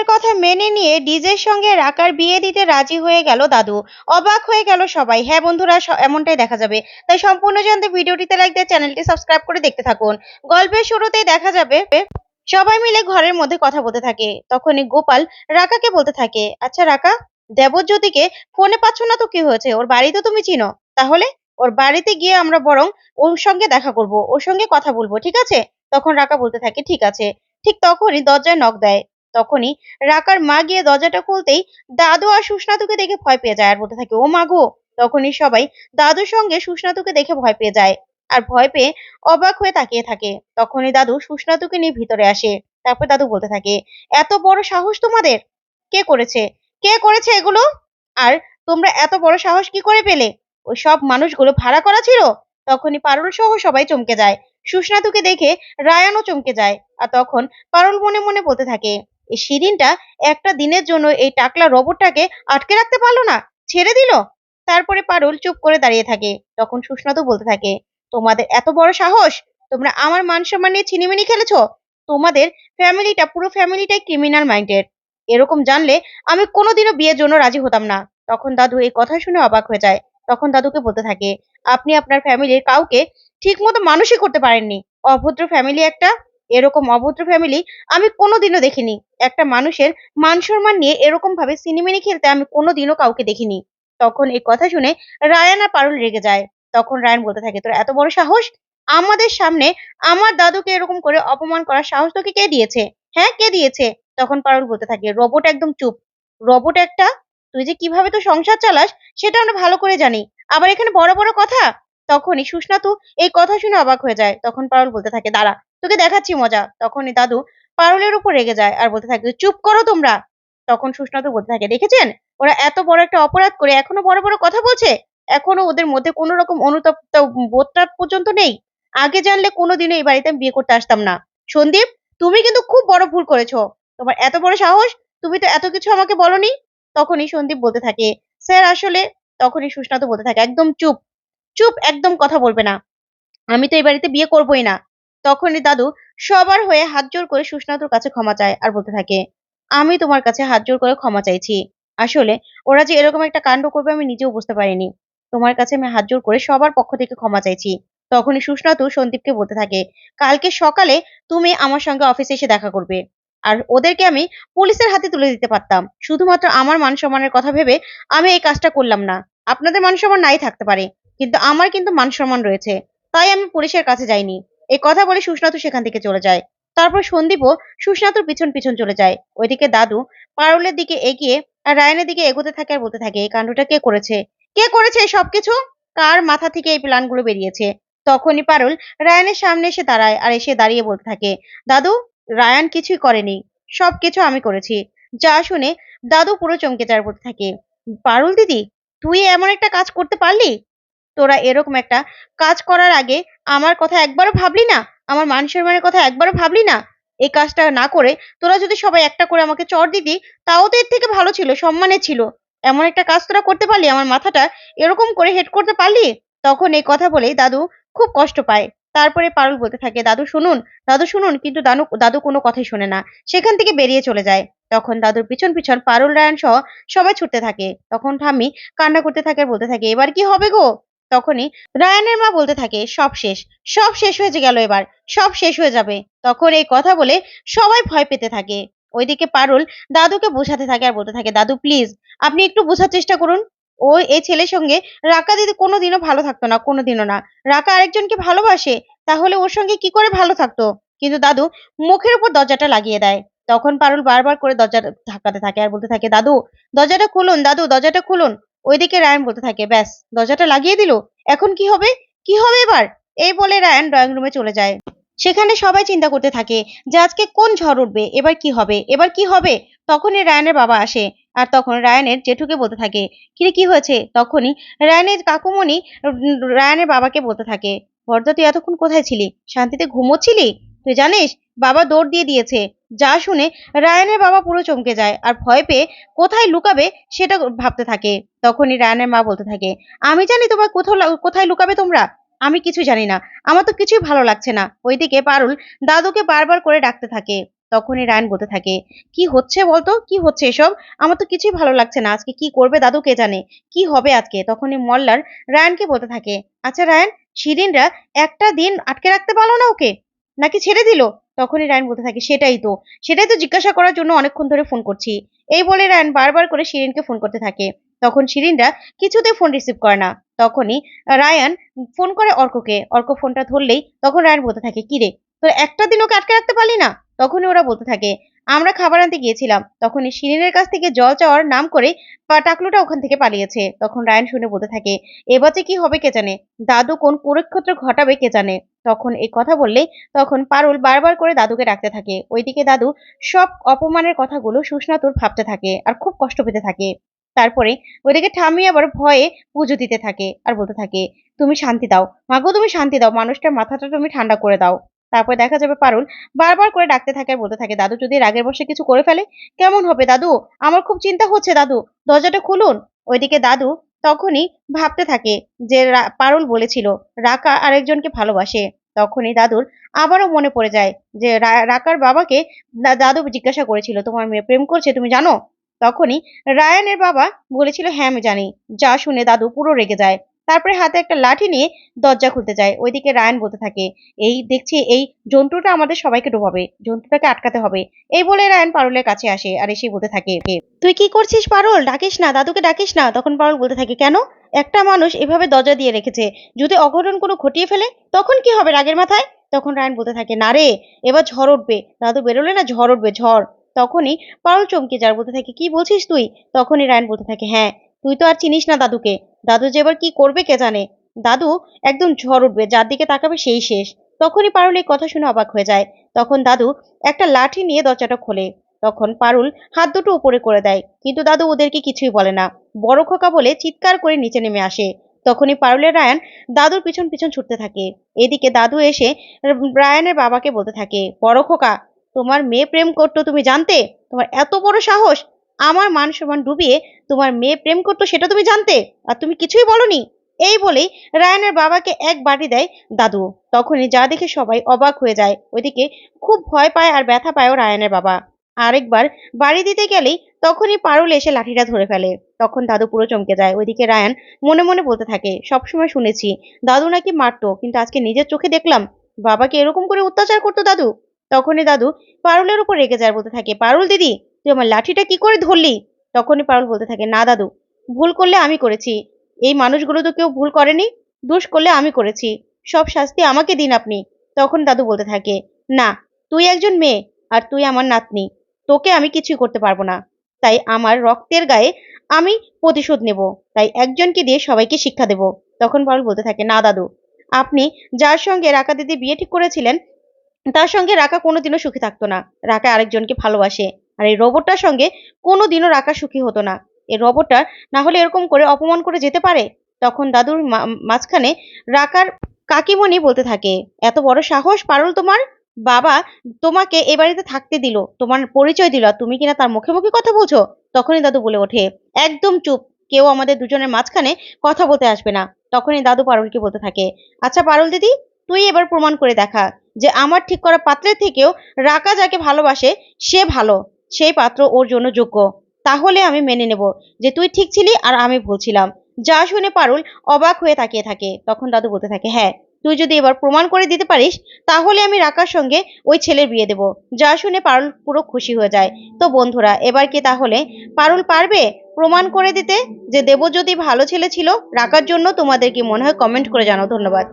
পারুলের কথা মেনে নিয়ে ডিজের সঙ্গে রাকার বিয়ে দিতে রাজি হয়ে গেল দাদু। অবাক হয়ে গেল সবাই। হ্যাঁ বন্ধুরা এমনটাই দেখা যাবে। তাই সম্পূর্ণ জানতে ভিডিওটিতে লাইক দিয়ে চ্যানেলটি সাবস্ক্রাইব করে দেখতে থাকুন। গল্পের শুরুতেই দেখা যাবে, সবাই মিলে ঘরের মধ্যে কথা বলতে থাকে। তখনই গোপাল রাকাকে বলতে থাকে আচ্ছা রাকা, দেবজ্যোতিকে ফোনে পাচ্ছ না তো কি হয়েছে? ওর বাড়ি তো তুমি চিনো। তাহলে ওর বাড়িতে গিয়ে আমরা বরং ওর সঙ্গে দেখা করব, ওর সঙ্গে কথা বলব, ঠিক আছে? তখন রাকা বলতে থাকে, ঠিক আছে। ঠিক তখনই দরজায় নক দেয়। তখনই রাকার মা গিয়ে দরজাটা খুলতেই দাদু আর সুস্নাতুকে দেখে ভয় পেয়ে যায়। আর বলতে থাকে, ও মা গো! তখনই সবাই দাদুর সঙ্গে সুস্নাতুকে দেখে ভয় পেয়ে যায় আর ভয় পেয়ে অবাক হয়ে তাকিয়ে থাকে। তখনই দাদু সুস্নাতুকে নিয়ে ভিতরে আসে। তারপর দাদু বলতে থাকে, এত বড় সাহস তোমাদের? কে করেছে? কে করেছে এগুলো? আর তোমরা এত বড় সাহস কি করে পেলে? ওই সব মানুষগুলো ভাড়া করা ছিল? তখনই পারুল সহ সবাই চমকে যায়। সুস্নাতুকে দেখে রায়ানও চমকে যায়। আর তখন পারুল মনে মনে বলতে থাকে শিরিনটা একটা দিনের জন্য এই টাকলা রোবটটাকে আটকে রাখতে পারল না, ছেড়ে দিল। তারপরে পারুল চুপ করে দাঁড়িয়ে থাকে, তখন সুস্নাতু বলতে থাকে, তোমাদের এত বড় সাহস? তোমরা আমার মান সম্মান নিয়ে ছিনিমিনি খেলেছো? তোমাদের ফ্যামিলিটা, পুরো ফ্যামিলিটাই ক্রিমিনাল মাইন্ডেড এরকম জানলে আমি কোনোদিনও বিয়ের জন্য রাজি হতাম না। তখন দাদু এই কথা শুনে অবাক হয়ে যায়। তখন দাদুকে বলতে থাকে, আপনি আপনার ফ্যামিলির কাউকে ঠিক মতো মানুষই করতে পারেননি। অভদ্র ফ্যামিলি একটা এরকম অভদ্র ফ্যামিলি আমি কোনোদিনও দেখিনি। একটা মানুষের মান সম্মান নিয়ে এরকম ভাবে সিনেমিনি খেলতে আমি কোনোদিনও কাউকে দেখিনি। তখন এই কথা শুনে রায়ান আর পারুল রেগে যায়। তখন রায়ান বলতে থাকে, তোর এত বড় সাহস? আমাদের সামনে আমার দাদুকে এরকম করে অপমান করার সাহস তোকে কে দিয়েছে? হ্যাঁ কে দিয়েছে? তখন পারুল বলতে থাকে রোবট একদম চুপ। রোবট একটা? তুই যে কীভাবে তো সংসার চালাস, সেটা আমরা ভালো করে জানি। আবার এখানে বড় বড় কথা? তখনই সুস্নাতু এই কথা শুনে অবাক হয়ে যায়। তখন পারুল বলতে থাকে, দাঁড়া তোকে দেখাচ্ছি মজা। তখনই দাদু পারুলের উপর রেগে যায় আর বলতে থাকে, চুপ করো তোমরা। তখন সুস্নাতু বলতে থাকে, দেখেছেন? ওরা এত বড় একটা অপরাধ করে এখনও বড় বড় কথা বলছে? এখনও ওদের মধ্যে কোনো রকম অনুতপ্ত বোধটা পর্যন্ত নেই? আগে জানলে কোনোদিনও এই বাড়িতে আমি বিয়ে করতে আসতাম না। সন্দীপ, তুমি কিন্তু খুব বড় ভুল করেছ। তোমার এত বড় সাহস? তুমি তো এত কিছু আমাকে বলনি? তখনই সন্দীপ বলতে থাকে, স্যার, আসলে তখনই সুস্নাতু বলতে থাকে, একদম চুপ। চুপ একদম কথা বলবে না। আমি তো এই বাড়িতে বিয়ে করবোই না। তখনই দাদু সবার হয়ে হাত জোর করে সুস্নাতুর কাছে ক্ষমা চায় আর বলতে থাকে, আমি তোমার কাছে হাত জোর করে ক্ষমা চাইছি। আসলে ওরা যে এরকম একটা কাণ্ড করবে আমি নিজেও বুঝতে পারিনি। তোমার কাছে আমি হাত জোর করে সবার পক্ষ থেকে ক্ষমা চাইছি। তখনই সুস্নাতু সন্দীপকে বলতে থাকে, কালকে সকালে তুমি আমার সঙ্গে অফিসে এসে দেখা করবে। আর ওদেরকে আমি পুলিশের হাতে তুলে দিতে পারতাম। শুধুমাত্র আমার মান সম্মানের কথা ভেবে আমি এই কাজটা করলাম না। আপনাদের মান সম্মান নাই থাকতে পারে, কিন্তু আমার কিন্তু মান সম্মান রয়েছে। তাই আমি পুলিশের কাছে যাইনি। এই কথা বলে সুস্নাতু সেখান থেকে চলে যায়। তারপর সন্দীপও সুস্নাতুর পিছন পিছন চলে যায়। ওইদিকে দাদু পারুলের দিকে এগিয়ে আর রায়নের দিকে এগোতে থাকে আর বলতে থাকে, এই কাণ্ডটা কে করেছে? কে করেছে সবকিছু? কার মাথা থেকে এই প্ল্যানগুলো বেরিয়েছে? তখনই পারুল রায়ানের সামনে এসে দাঁড়ায় আর এসে দাঁড়িয়ে বলতে থাকে, দাদু, রায়ান কিছুই করেনি। সব কিছু আমি করেছি। যা শুনে দাদু পুরো চমকে যাওয়ার বলতে থাকে, পারুল দিদি, তুই এমন একটা কাজ করতে পারলি? তোরা এরকম একটা কাজ করার আগে আমার কথা একবারও ভাবলি না? আমার মান সম্মানের কথা একবারও ভাবলি না? এই কাজটা না করে তোরা যদি সবাই একটা করে আমাকে চর দিতি, তাও তো এর থেকে ভালো ছিল সম্মানের ছিল। এমন একটা কাজ তোরা করতে পারলি, আমার মাথাটা এরকম করে হেড করতে পারলি? তখন এই কথা বলেই দাদু খুব কষ্ট পায়। তারপরে পারুল বলতে থাকে, দাদু শুনুন দাদু শুনুন, কিন্তু দাদু দাদু কোনো কথাই শোনে না। সেখান থেকে বেরিয়ে চলে যায়। তখন দাদুর পিছন পিছন পারুল, রায়ন সহ সবাই ছুটতে থাকে। তখন ঠাম্মি কান্না করতে থাকে, বলতে থাকে, এবার কি হবে গো? তখনই রায়ানের মা বলতে থাকে, সব শেষ সব শেষ হয়ে গেল এবার, সব শেষ হয়ে যাবে। তখন এই কথা বলে সবাই ভয় পেতে থাকে। ওইদিকে পারুল দাদুকে বোঝাতে থাকে আর বলতে থাকে, দাদু প্লিজ আপনি একটু বোঝার চেষ্টা করুন। ও এই ছেলের সঙ্গে রাকা দিদি কোনোদিনও ভালো থাকতো না, কোনোদিনও না। রাকা আরেকজনকে ভালোবাসে, তাহলে ওর সঙ্গে কি করে ভালো থাকতো? কিন্তু দাদু মুখের উপর দরজাটা লাগিয়ে দেয়। তখন পারুল বারবার করে দরজা ধাক্কাতে থাকে আর বলতে থাকে, দাদু, দরজাটা খুলুন, দাদু, দরজাটা খুলুন। ওইদিকে রায়ান বলতে থাকে, ব্যাস, দরজাটা লাগিয়ে দিল? এখন কি হবে? কি হবে এবার? এই বলে রায়ান ড্রয়িং রুমে চলে যায়। সেখানে সবাই চিন্তা করতে থাকে যে আজকে কোন ঝড় উঠবে? এবার কি হবে? এবার কি হবে? তখনই রায়ানের বাবা আসে আর তখন রায়ানের জেঠুকে বলতে থাকে কিরে কি হয়েছে? তখনই রায়ানের কাকুমণি রায়ানের বাবাকে বলতে থাকে বর্দা তুই এতক্ষণ কোথায় ছিলি? শান্তিতে ঘুমোচ্ছিলি? তুই জানিস বাবা দৌড় দিয়ে দিয়েছে। যা শুনে রায়ানের বাবা পুরো চমকে যায় আর ভয় পেয়ে কোথায় লুকাবে সেটা ভাবতে থাকে। তখনই রায়ানের মা বলতে থাকে, আমি জানি তোমার কোথাও কোথায় লুকাবে তোমরা। আমি কিছু জানি না। আমার তো কিছুই ভালো লাগছে না। ওইদিকে পারুল দাদুকে বারবার করে ডাকতে থাকে। তখনই রায়ন বলতে থাকে, কি হচ্ছে বলতো? কি হচ্ছে এসব? আমার তো কিছুই ভালো লাগছে না। আজকে কি করবে দাদু কে জানে? কি হবে আজকে? তখনই মল্লার রায়ানকে বলতে থাকে আচ্ছা রায়ান শিরিনরা একটা দিন আটকে রাখতে পারল না ওকে? নাকি ছেড়ে দিল? তখনই রায়ন বলতে থাকে, সেটাই তো। সেটাই তো জিজ্ঞাসা করার জন্য অনেকক্ষণ ধরে ফোন করছি। এই বলে রায়ন বারবার করে শিরিনকে ফোন করতে থাকে। তখন শিরিনরা কিছুতে ফোন রিসিভ করে না। তখনই রায়ান ফোন করে অর্ককে। অর্ক ফোনটা ধরলেই তখন রায়ন বলতে থাকে, কিরে, তোর একটা দিন ওকে আটকে রাখতে পারলি না? তখনই ওরা বলতে থাকে আমরা খাবার আনতে গিয়েছিলাম। তখনই শিরিনের কাছ থেকে জল চাওয়ার নাম করে টাকলুটা ওখান থেকে পালিয়েছে। তখন রায়ন শুনে বলতে থাকে এবার কি হবে কে জানে? দাদু কোন কুরুক্ষেত্র ঘটাবে কে জানে? তখন এই কথা বললেই তখন পারুল বারবার করে দাদুকে ডাকতে থাকে। ওইদিকে দাদু সব অপমানের কথাগুলো সুস্নাতুর ভাবতে থাকে আর খুব কষ্ট পেতে থাকে। তারপরে ওইদিকে ঠামি আবার ভয়ে পুজো দিতে থাকে আর বলতে থাকে, তুমি শান্তি দাও। মাগো তুমি শান্তি দাও। মানুষটার মাথাটা তুমি ঠান্ডা করে দাও। তারপর দেখা যাবে পারুল বারবার করে ডাকতে থাকে আর বলতে থাকে, দাদু, যদি রাগের বসে কিছু করে ফেলে, কেমন হবে দাদু? আমার খুব চিন্তা হচ্ছে, দাদু। দরজাটা খুলুন। ওইদিকে দাদু তখনই ভাবতে থাকে যে পারুল বলেছিল, রাকা আরেকজনকে ভালোবাসে। তখনই দাদুর আবারও মনে পড়ে যায় যে রাকার বাবাকে দাদু জিজ্ঞাসা করেছিল, তোমার মেয়ে প্রেম করছে, তুমি জানো? তখনই রায়ানের বাবা বলেছিল হ্যাঁ আমি জানি। যা শুনে দাদু পুরো রেগে যায়। তারপরে হাতে একটা লাঠি নিয়ে দরজা খুলতে যায়। ওইদিকে রায়ান বলতে থাকে, এই দেখছি, এই জন্তুটা আমাদের সবাইকে ডোবাবে, জন্তুটাকে আটকাতে হবে। এই বলে রায়ান পারুলের কাছে আসে আর এসে বলতে থাকে, তুই কি করছিস পারুল? ডাকিস না, দাদুকে ডাকিস না। তখন পারুল বলতে থাকে, কেন? একটা মানুষ এভাবে দরজা দিয়ে রেখেছে, যদি অঘটন কোনো ঘটিয়ে ফেলে, তখন কি হবে রাগের মাথায়? তখন রায়ান বলতে থাকে, না রে, এবার ঝড় উঠবে। দাদু বেরোলে না ঝড় উঠবে, ঝড়। তখনই পারুল চমকে যার বলতে থাকে, কি বলছিস তুই? তখনই রায়ান বলতে থাকে হ্যাঁ তুই তো আর চিনিস না দাদুকে। দাদু যে এবার কি করবে কে জানে? দাদু একদম ঝড় উঠবে, যার দিকে তাকাবে সেই শেষ। তখনই পারুল এই কথা শুনে অবাক হয়ে যায়। তখন দাদু একটা লাঠি নিয়ে দরজাটা খোলে। তখন পারুল হাত দুটো উপরে করে দেয়। কিন্তু দাদু ওদেরকে কিছুই বলে না। বড় খোকা বলে চিৎকার করে নিচে নেমে আসে। তখনই পারুলের রায়ান দাদুর পিছন পিছন ছুটতে থাকে। এদিকে দাদু এসে রায়ানের বাবাকে বলতে থাকে, বড় খোকা, তোমার মেয়ে প্রেম করতো তুমি জানতে? তোমার এত বড় সাহস আমার মান সম্মান ডুবিয়ে তোমার মেয়ে প্রেম করতো সেটা তুমি জানতে? আর তুমি কিছুই বলনি? এই বলেই রায়ানের বাবাকে এক বাড়ি দেয় দাদু। তখনই যা দেখে সবাই অবাক হয়ে যায়। ওইদিকে খুব ভয় পায় আর ব্যথা পায়ও রায়ানের বাবা। আরেকবার বাড়ি দিতে গেলেই তখনই পারুল এসে লাঠিটা ধরে ফেলে। তখন দাদু পুরো চমকে যায়। ওইদিকে রায়ান মনে মনে বলতে থাকে, সবসময় শুনেছি, দাদু নাকি মারতো, কিন্তু আজকে নিজের চোখে দেখলাম। বাবাকে এরকম করে অত্যাচার করতো দাদু? তখনই দাদু পারুলের উপর রেগে যায় বলতে থাকে, পারুল দিদি, তুই আমার লাঠিটা কি করে ধরলি? তখনই পারুল বলতে থাকে, না দাদু, ভুল করলে আমি করেছি। এই মানুষগুলো তো কেউ ভুল করেনি, দোষ করলে আমি করেছি। সব শাস্তি আমাকে দিন আপনি। তখন দাদু বলতে থাকে, না, তুই একজন মেয়ে আর তুই আমার নাতনি, তোকে আমি কিছুই করতে পারব না। তাই আমার রক্তের গায়ে আমি প্রতিশোধ নেব, তাই একজনকে দিয়ে সবাইকে শিক্ষা দেব। তখন পারুল বলতে থাকে, না দাদু, আপনি যার সঙ্গে রাকা দিদি বিয়ে ঠিক করেছিলেন তার সঙ্গে রাকা কোনোদিনও সুখী থাকতো না। রাকা আরেকজনকে ভালোবাসে। আর এই রোবটটার সঙ্গে কোনোদিনও রাকা সুখী হতো না। এই রোবটটা না হলে এরকম করে অপমান করে যেতে পারে? তখন দাদুর মাঝখানে রাকার কাকিমণি বলতে থাকে, এত বড় সাহস, পারল তোমার? বাবা তোমাকে এ বাড়িতে থাকতে দিল, তোমার পরিচয় দিল তুমি কিনা তার মুখে মুখে কথা বলছো? তখনই দাদু বলে ওঠে, একদম চুপ। কেউ আমাদের দুজনের মাঝখানে কথা বলতে আসবে না। তখনই দাদু পারুলকে বলতে থাকে আচ্ছা পারুল দিদি, তুই এবার প্রমাণ করে দেখা। যে আমার ঠিক করা পাত্রের থেকেও রাকা যাকে ভালোবাসে, সে ভালো। সেই পাত্র ওর জন্য যোগ্য। তাহলে আমি মেনে নেব যে তুই ঠিক ছিলি আর আমি ভুল ছিলাম। যা শুনে পারুল অবাক হয়ে তাকিয়ে থাকে। তখন দাদু বলতে থাকে হ্যাঁ তুই যদি এবার প্রমাণ করে দিতে পারিস, তাহলে আমি রাকার সঙ্গে ওই ছেলের বিয়ে দেব। যা শুনে পারুল পুরো খুশি হয়ে যায়। তো বন্ধুরা, এবার কি তাহলে পারুল পারবে প্রমাণ করে দিতে? যে দেব যদি ভালো ছেলে ছিল, রাকার জন্য তোমাদের কি মনে হয় কমেন্ট করে জানাও। ধন্যবাদ।